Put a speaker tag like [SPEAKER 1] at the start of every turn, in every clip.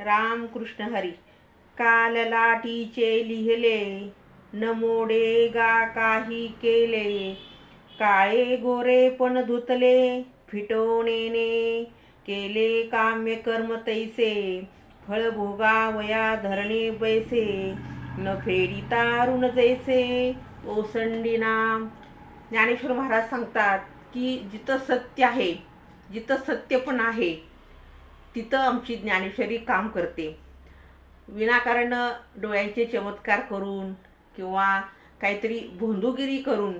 [SPEAKER 1] राम कृष्ण हरी. काल लाटीचे लिहिले न गा काही केले. काळे गोरे पण धुतले फिटवणेने केले काम्य कर्म तैसे फळ भोगावया धरणे बैसे. न फेडी तारुण जैसे ओसंडीना ज्ञानेश्वर महाराज सांगतात की जिथं सत्य आहे जिथं सत्य पण आहे तिथं आमची ज्ञानेश्वरी काम करते. विनाकारण डोळ्यांचे चमत्कार करून किंवा काहीतरी भोंदूगिरी करून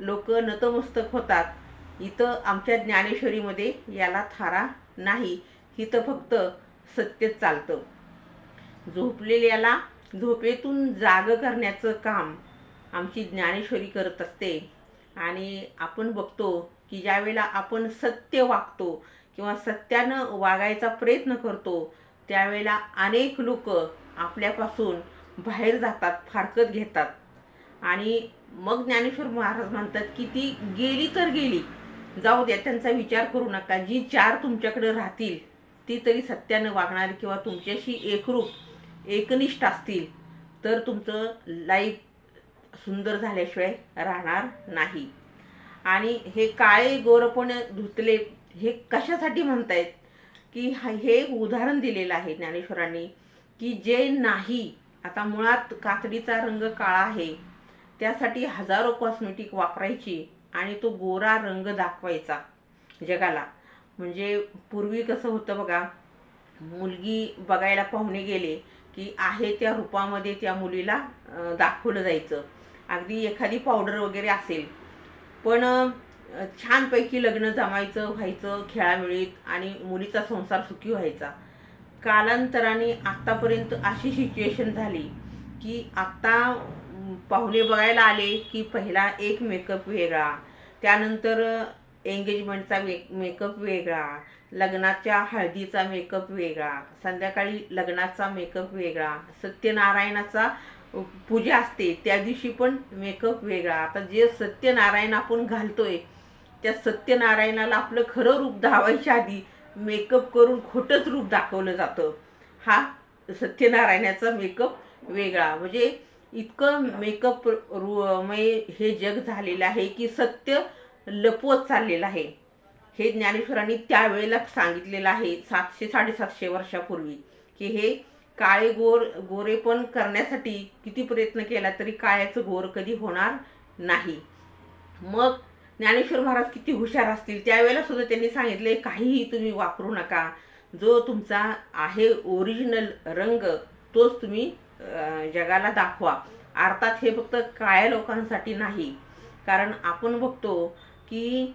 [SPEAKER 1] लोक नतमस्तक होतात. इथं आमच्या ज्ञानेश्वरीमध्ये याला थारा नाही. इथं फक्त सत्यच चालतं. झोपलेल्याला झोपेतून जाग करण्याचं काम आमची ज्ञानेश्वरी करत असते. आणि आपण बघतो की ज्यावेळेला आपण सत्य वागतो किंवा सत्यानं वागायचा प्रयत्न करतो त्यावेळेला अनेक लोक आपल्यापासून बाहेर जातात फारकत घेतात. आणि मग ज्ञानेश्वर महाराज म्हणतात की ती गेली तर गेली. जाऊ द्या त्यांचा विचार करू नका. जी चार तुमच्याकडे राहतील ती तरी सत्यानं वागणार किंवा तुमच्याशी एकरूप एकनिष्ठ असतील तर तुमचं लाईफ सुंदर झाल्याशिवाय राहणार नाही. आणि हे काळे गोरपण धुतले हे कशासाठी म्हणतायत? की हा- हे एक उदाहरण दिलेलं आहे ज्ञानेश्वरांनी की जे नाही आता मुळात कातडीचा रंग काळा आहे त्यासाठी हजारो कॉस्मेटिक वापरायची आणि तो गोरा रंग दाखवायचा जगाला. म्हणजे पूर्वी कसं होतं बघा मुलगी बघायला पाहुणे गेले की आहे त्या रूपामध्ये त्या मुलीला दाखवलं जायचं. अगदी एखादी पावडर वगैरे असेल. पण छानपैकी लग्न जमायचं व्हायचं खेळामेळीत आणि मुलीचा संसार सुखी व्हायचा. कालांतराने आत्तापर्यंत अशी सिच्युएशन झाली की आत्ता पाहुणे बघायला आले की पहिला एक मेकअप वेगळा त्यानंतर एंगेजमेंटचा वे मेकअप वेगळा लग्नाच्या हळदीचा मेकअप वेगळा संध्याकाळी लग्नाचा मेकअप वेगळा सत्यनारायणाचा पूजा असते त्या दिवशी पण मेकअप वेगळा. आता जे सत्यनारायण आपण घालतोय त्या सत्यनारायणाला आपलं खरं रूप धावायच्या आधी मेकअप करून खोटंच रूप दाखवलं जातं. हा सत्यनारायणाचा मेकअप वेगळा. म्हणजे इतकं मेकअप रु मय हे जग झालेलं आहे की सत्य लपवत चाललेलं आहे. हे ज्ञानेश्वरांनी त्यावेळेला सांगितलेलं आहे सातशे साडेसातशे वर्षापूर्वी की हे काळे गोर गोरेपण करण्यासाठी किती प्रयत्न केला तरी काळ्याचं गोर कधी होणार नाही. मग ज्ञानेश्वर महाराज किती हुशार असतील त्यावेळेला सुद्धा त्यांनी सांगितले काहीही तुम्ही वापरू नका. जो तुमचा आहे ओरिजिनल रंग तोच तुम्ही जगाला दाखवा. अर्थात हे फक्त काळ्या लोकांसाठी नाही. कारण आपण बघतो की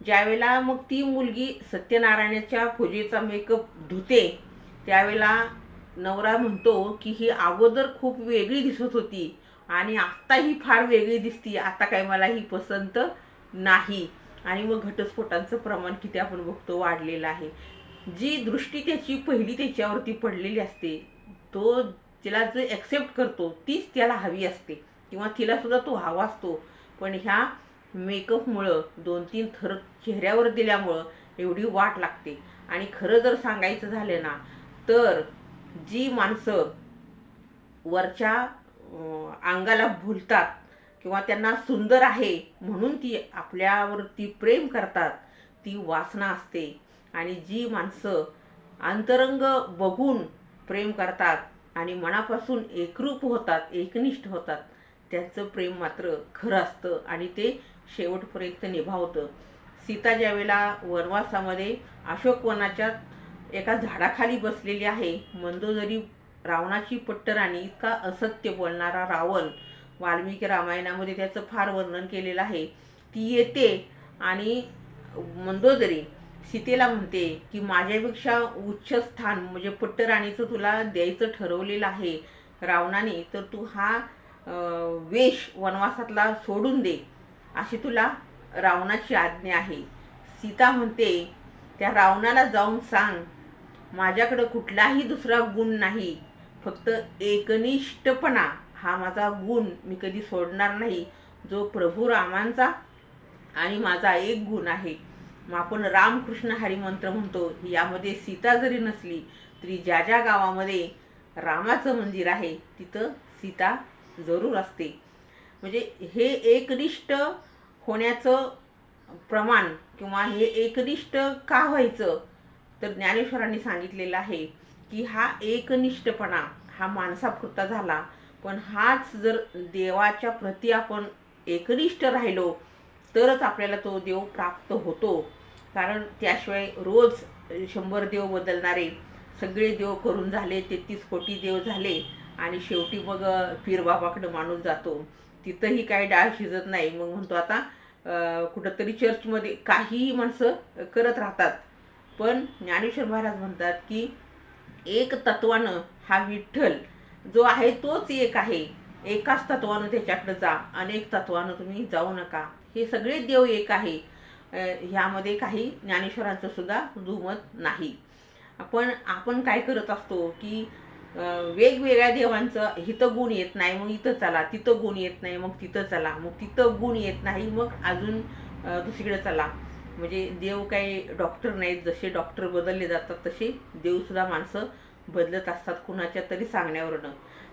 [SPEAKER 1] ज्यावेळेला मग ती मुलगी सत्यनारायणाच्या पूजेचा मेकअप धुते त्यावेळेला नवरा म्हणतो की ही अगोदर खूप वेगळी दिसत होती आणि आत्ता ही फार वेगळी दिसती. आता काय मला ही पसंत नाही. आणि मग घटस्फोटांचं प्रमाण किती आपण बघतो वाढलेलं आहे. जी दृष्टी त्याची पहिली त्याच्यावरती पडलेली असते तो तिला जे ॲक्सेप्ट करतो तीच त्याला हवी असते. किंवा तिलासुद्धा तो हवा असतो. पण ह्या मेकअपमुळं दोन तीन थर चेहऱ्यावर दिल्यामुळं एवढी वाट लागते. आणि खरं जर सांगायचं झालं ना तर जी माणसं वरच्या अंगाला भुलतात किंवा त्यांना सुंदर आहे म्हणून ती आपल्यावरती प्रेम करतात ती वासना असते. आणि जी माणसं अंतरंग बघून प्रेम करतात आणि मनापासून एकरूप होतात एकनिष्ठ होतात त्यांचं प्रेम मात्र खरं असतं आणि ते शेवटपर्यंत निभावतं. सीता ज्यावेळेला वनवासामध्ये अशोकवनाच्या एका झाडाखाली बसलेली आहे मंदोदरी रावणाची पट्टराणी इतका असत्य बोलणारा रावण वाल्मिकी रामायणामध्ये त्याचं फार वर्णन केलेलं आहे. ती येते आणि मंदोदरी सीतेला म्हणते की माझ्यापेक्षा उच्च स्थान म्हणजे पट्टराणीचं तुला द्यायचं ठरवलेलं आहे रावणाने तर तू हा वेश वनवासातला सोडून दे अशी तुला रावणाची आज्ञा आहे. सीता म्हणते त्या रावणाला जाऊन सांग माझ्याकडं कुठलाही दुसरा गुण नाही फक्त एकनिष्ठपणा. हा माझा गुण मी कधी सोडणार नाही. जो प्रभू रामांचा आणि माझा एक गुण आहे. मग आपण रामकृष्ण हरिमंत्र म्हणतो. यामध्ये सीता जरी नसली तरी ज्या ज्या गावामध्ये रामाचं मंदिर आहे तिथं सीता जरूर असते. म्हणजे हे एकनिष्ठ होण्याचं प्रमाण किंवा हे एकनिष्ठ का व्हायचं तर ज्ञानेश्वरांनी सांगितलेलं आहे की हा एकनिष्ठपणा हा माणसापुरता झाला. पण हाच जर देवाच्या प्रती आपण एकनिष्ठ राहिलो तरच आपल्याला तो देव प्राप्त होतो. कारण त्याशिवाय रोज शंभर देव बदलणारे सगळे देव करून झाले तेहतीस कोटी देव झाले आणि शेवटी मग पीरबाबाकडे माणूस जातो. तिथंही काही डाळ शिजत नाही. मग म्हणतो आता कुठंतरी चर्चमध्ये काहीही माणसं करत राहतात. पण ज्ञानेश्वर महाराज म्हणतात की एक तत्वानं हा विठ्ठल जो आहे तोच एक आहे. एकाच तत्वानं त्याच्याकडे जा. अनेक तत्वानं तुम्ही जाऊ नका. हे सगळे देव एक आहे. ह्यामध्ये काही ज्ञानेश्वरांचं सुद्धा दुमत नाही. पण आपण काय करत असतो की वेगवेगळ्या देवांचं इथं गुण येत नाही मग इथं चला तिथं गुण येत नाही मग तिथं चला मग तिथं गुण येत नाही मग अजून दुसरीकडे चला. म्हणजे देव काही डॉक्टर नाहीत. जसे डॉक्टर बदलले जातात तसे देवसुद्धा माणसं बदलत असतात कुणाच्या तरी सांगण्यावरनं.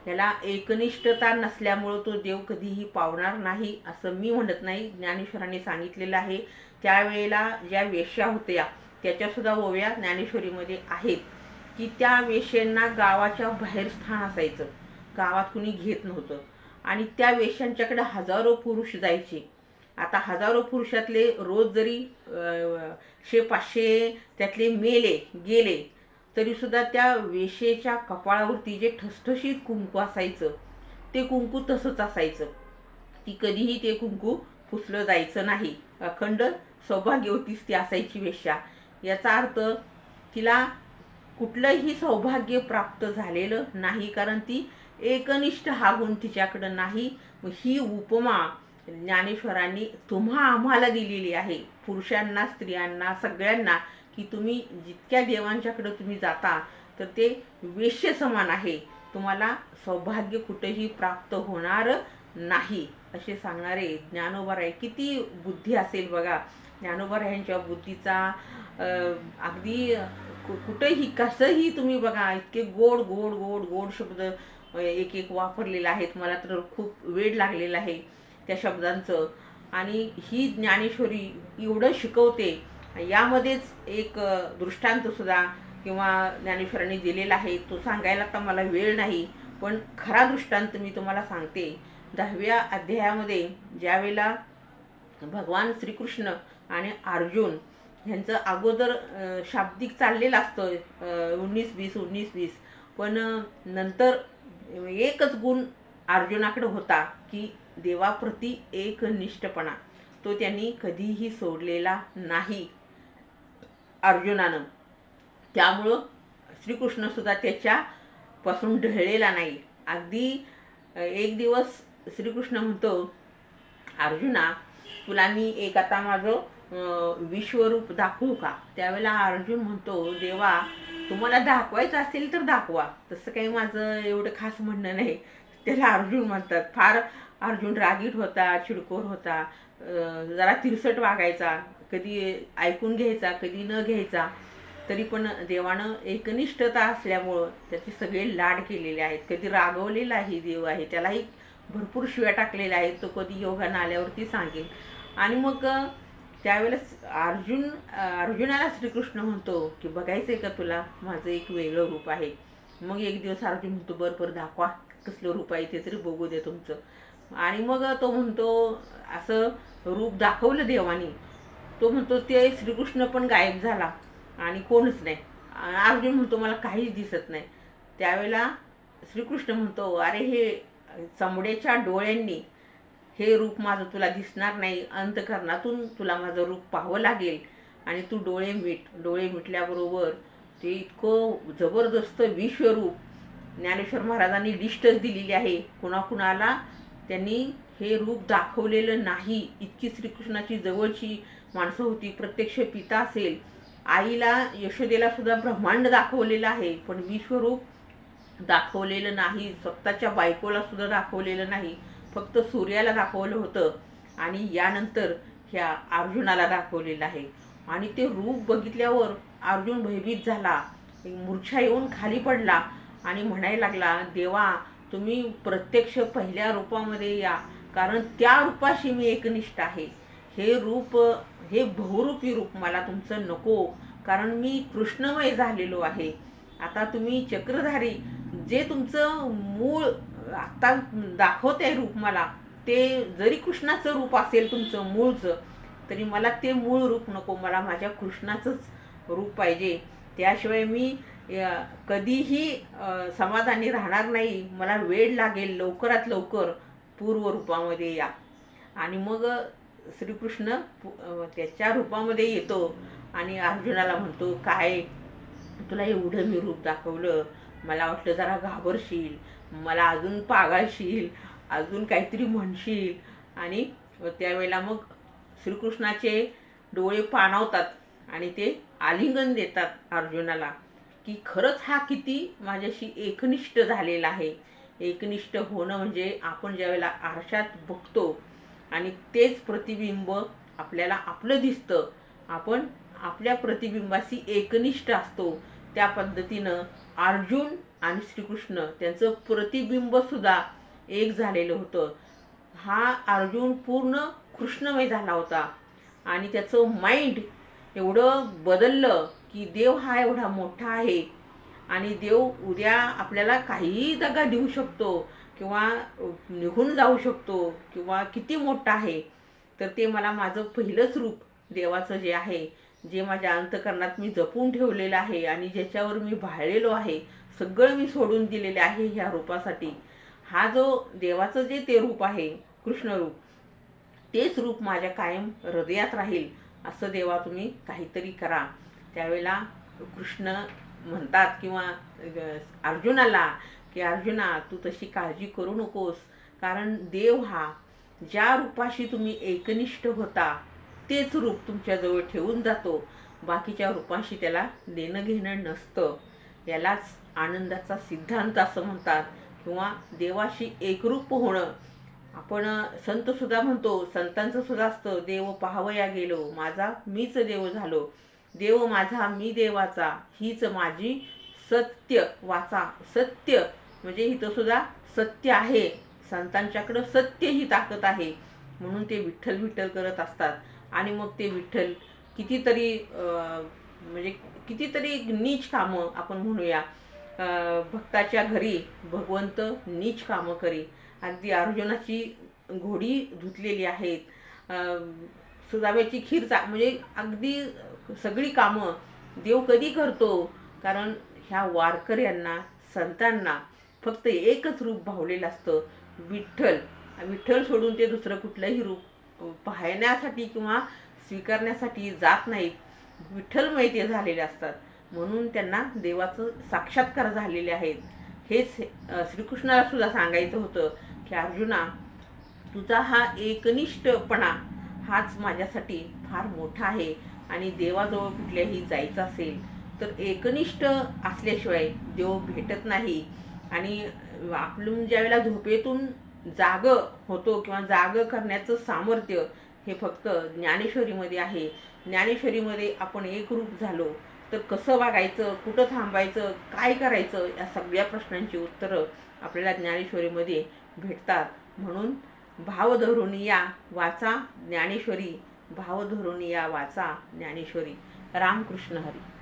[SPEAKER 1] याला एकनिष्ठता नसल्यामुळं तो देव कधीही पावणार नाही असं मी म्हणत नाही. ज्ञानेश्वरांनी सांगितलेलं आहे. त्यावेळेला ज्या वेश्या होत्या त्याच्यासुद्धा ओव्या ज्ञानेश्वरीमध्ये आहेत. की त्या वेश्यांना गावाच्या बाहेर स्थान असायचं. गावात कुणी घेत नव्हतं. आणि त्या वेश्यांच्याकडे हजारो पुरुष जायचे. आता हजारो पुरुषातले रोज जरी शे पाचशे त्यातले मेले गेले तरीसुद्धा त्या वेशेच्या कपाळावरती जे ठसठशीत कुंकू असायचं ते कुंकू तसंच असायचं. ती कधीही ते कुंकू पुसलं जायचं नाही. अखंड सौभाग्यवतीच ती असायची वेश्या. याचा अर्थ तिला कुठलंही सौभाग्य प्राप्त झालेलं नाही कारण ती एकनिष्ठ हा गुण तिच्याकडं नाही. ही उपमा ज्ञानेश्वरांनी तुम्हा आम्हाला दिलेली आहे. पुरुषांना स्त्रियांना सगळ्यांना की तुम्ही जितक्या देवांच्याकडं तुम्ही जाता तर ते वेश्य समान आहे. तुम्हाला सौभाग्य कुठेही प्राप्त होणार नाही असे सांगणारे ज्ञानोबराय किती बुद्धी असेल बघा. ज्ञानोबरायांच्या बुद्धीचा अगदी कुठेही कसंही तुम्ही बघा इतके गोड गोड गोड गोड शब्द एक एक वापरलेले आहेत. मला तर खूप वेळ लागलेला आहे त्या शब्दांचं. आणि ही ज्ञानेश्वरी एवढं शिकवते यामध्येच एक दृष्टांतसुद्धा किंवा ज्ञानेश्वरांनी दिलेला आहे तो सांगायला तर मला वेळ नाही पण खरा दृष्टांत मी तुम्हाला सांगते. दहाव्या अध्यायामध्ये ज्यावेळेला भगवान श्रीकृष्ण आणि अर्जुन ह्यांचं अगोदर शाब्दिक चाललेलं असतं उन्नीस वीस उन्नीस वीस पण नंतर एकच गुण अर्जुनाकडे होता की देवाप्रती एक निष्ठपणा तो त्यांनी कधीही सोडलेला नाही. अर्जुनानं. त्यामुळं श्रीकृष्णसुद्धा त्याच्यापासून ढळलेला नाही. अगदी एक दिवस श्रीकृष्ण म्हणतो अर्जुना तुला मी एक आता माझं विश्वरूप दाखवू का? त्यावेळेला अर्जुन म्हणतो देवा तुम्हाला दाखवायचं असेल तर दाखवा. तसं काही माझं एवढं खास म्हणणं नाही. त्याला अर्जुन म्हणतात. फार अर्जुन रागीट होता चिडकोर होता. जरा तिरसट वागायचा. कधी ऐकून घ्यायचा कधी न घ्यायचा तरी पण देवानं एकनिष्ठता असल्यामुळं त्याचे सगळे लाड केलेले आहेत. कधी रागवलेलाही देव आहे त्यालाही भरपूर शिव्या टाकलेल्या आहेत तो कधी योगानं आल्यावरती सांगेल. आणि मग त्यावेळेस अर्जुन अर्जुनाला श्रीकृष्ण म्हणतो की बघायचं आहे का तुला? माझं एक वेगळं रूप आहे. मग एक दिवस अर्जुन म्हणतो बरं बरं दाखवा कसलं रूप आहे ते तरी बघू दे तुमचं. आणि मग तो म्हणतो असं रूप दाखवलं देवानी तो म्हणतो ते श्रीकृष्ण पण गायब झाला आणि कोणच नाही. अर्जुन म्हणतो मला काहीच दिसत नाही. त्यावेळेला श्रीकृष्ण म्हणतो अरे हे चमड्याच्या डोळ्यांनी हे रूप माझं तुला दिसणार नाही. अंतकरणातून तुला माझं रूप पाहावं लागेल आणि तू डोळे मिट. डोळे मिटल्याबरोबर ते इतकं जबरदस्त विश्वरूप ज्ञानेश्वर महाराजांनी लिस्टच दिलेली आहे. कुणाकुणाला त्यांनी हे रूप दाखवलेलं नाही. इतकी श्रीकृष्णाची जवळची माणसं होती. प्रत्यक्ष पिता असेल. आईला यशोदेला सुद्धा ब्रह्मांड दाखवलेलं आहे. पण विश्वरूप दाखवलेलं नाही. स्वतःच्या बायकोला सुद्धा दाखवलेलं नाही. फक्त सूर्याला दाखवलं होतं. आणि यानंतर ह्या अर्जुनाला दाखवलेलं आहे. आणि ते रूप बघितल्यावर अर्जुन भयभीत झाला. एक मूर्छा येऊन खाली पडला आणि म्हणायला लागला देवा तुम्ही प्रत्यक्ष पहिल्या रूपामध्ये या. कारण त्या रूपाशी मी एकनिष्ठ आहे. हे रूप हे बहुरूपी रूप मला तुमचं नको कारण मी कृष्णमय झालेलो आहे. आता तुम्ही चक्रधारी जे तुमचं मूळ आता दाखवते रूप मला ते जरी कृष्णाचं रूप असेल तुमचं मूळचं तरी मला ते मूळ रूप नको. मला माझ्या कृष्णाचंच रूप पाहिजे. त्याशिवाय मी कधीही समाधानी राहणार नाही. मला वेळ लागेल लवकरात लवकर. पूर्व रूपामध्ये या. आणि मग श्रीकृष्ण पु- त्याच्या रूपामध्ये येतो आणि अर्जुनाला म्हणतो काय? तुला एवढं मी रूप दाखवलं. मला वाटलं जरा घाबरशील. मला अजून पागाळशील. अजून काहीतरी म्हणशील. आणि त्यावेळेला मग श्रीकृष्णाचे डोळे पाणावतात आणि ते आलिंगन देतात अर्जुनाला की खरंच हा किती माझ्याशी एकनिष्ठ झालेला आहे. एकनिष्ठ होणं म्हणजे आपण ज्यावेळेला आरशात बघतो आणि तेच प्रतिबिंब आपल्याला आपलं दिसतं आपण आपल्या प्रतिबिंबाशी एकनिष्ठ असतो त्या पद्धतीनं अर्जुन आणि श्रीकृष्ण त्यांचं प्रतिबिंबसुद्धा एक झालेलं होतं. हा अर्जुन पूर्ण कृष्णमय झाला होता आणि त्याचं माइंड एवढं बदललं की देव हा एवढा मोठा आहे आणि देव उद्या आपल्याला काहीही जागा देऊ शकतो किंवा निघून जाऊ शकतो किंवा किती मोठा आहे तर ते मला माझं पहिलंच रूप देवाचं जे आहे जे माझ्या अंतकरणात मी जपून ठेवलेलं आहे आणि ज्याच्यावर मी भाळलेलो आहे सगळं मी सोडून दिलेले आहे ह्या रूपासाठी. हा जो देवाचं जे ते रूप आहे कृष्णरूप तेच रूप माझ्या कायम हृदयात राहील असं देवा तुम्ही काहीतरी करा. त्यावेळेला कृष्ण म्हणतात किंवा अर्जुनाला की अर्जुना तू तशी काळजी करू नकोस. कारण देव हा ज्या रूपाशी तुम्ही एकनिष्ठ होता तेच रूप तुमच्याजवळ ठेवून जातो. बाकीच्या रूपाशी त्याला देणं घेणं नसतं. यालाच आनंदाचा सिद्धांत असं म्हणतात किंवा देवाशी एकरूप होणं. आपण संतसुद्धा म्हणतो संतांचं सुद्धा असतं देव पाहावया गेलो माझा मीच देव झालो. देव माझा मी देवाचा हीच माझी सत्य वाचा. सत्य म्हणजे इथं सुद्धा सत्य आहे. संतांच्याकडं सत्य ही ताकद आहे. म्हणून ते विठ्ठल विठ्ठल करत असतात. आणि मग ते विठ्ठल कितीतरी म्हणजे कितीतरी नीच कामं आपण म्हणूया. भक्ताच्या घरी भगवंत नीच कामं करी. अगदी अर्जुनाची घोडी धुतलेली आहेत. अं, खीर चा म्हणजे अगदी सगळी कामं देव कधी करतो? कारण ह्या वारकऱ्यांना संतांना फक्त एकच रूप भावलेलं असतं विठ्ठल. विठ्ठल सोडून ते दुसरं कुठलंही रूप पाहण्यासाठी किंवा स्वीकारण्यासाठी जात नाहीत. विठ्ठल माहिती झालेले असतात. म्हणून त्यांना देवाचं साक्षात्कार झालेले आहेत. हेच श्रीकृष्णाला सुद्धा सांगायचं होतं की अर्जुना तुझा हा एकनिष्ठपणा हाच माझ्यासाठी फार मोठा आहे. आणि देवाजवळ कुठल्याही जायचं असेल तर एकनिष्ठ असल्याशिवाय देव भेटत नाही. आणि आपण ज्यावेळेला झोपेतून जाग होतो किंवा जाग करण्याचं सामर्थ्य हे फक्त ज्ञानेश्वरीमध्ये आहे. ज्ञानेश्वरीमध्ये आपण एकरूप झालो तर कसं वागायचं कुठं थांबायचं काय करायचं या सगळ्या प्रश्नांची उत्तरं आपल्याला ज्ञानेश्वरीमध्ये भेटतात. म्हणून भाव धरून या वाचा ज्ञानेश्वरी. भाव धरून या वाचा ज्ञानेश्वरी. रामकृष्ण हरी.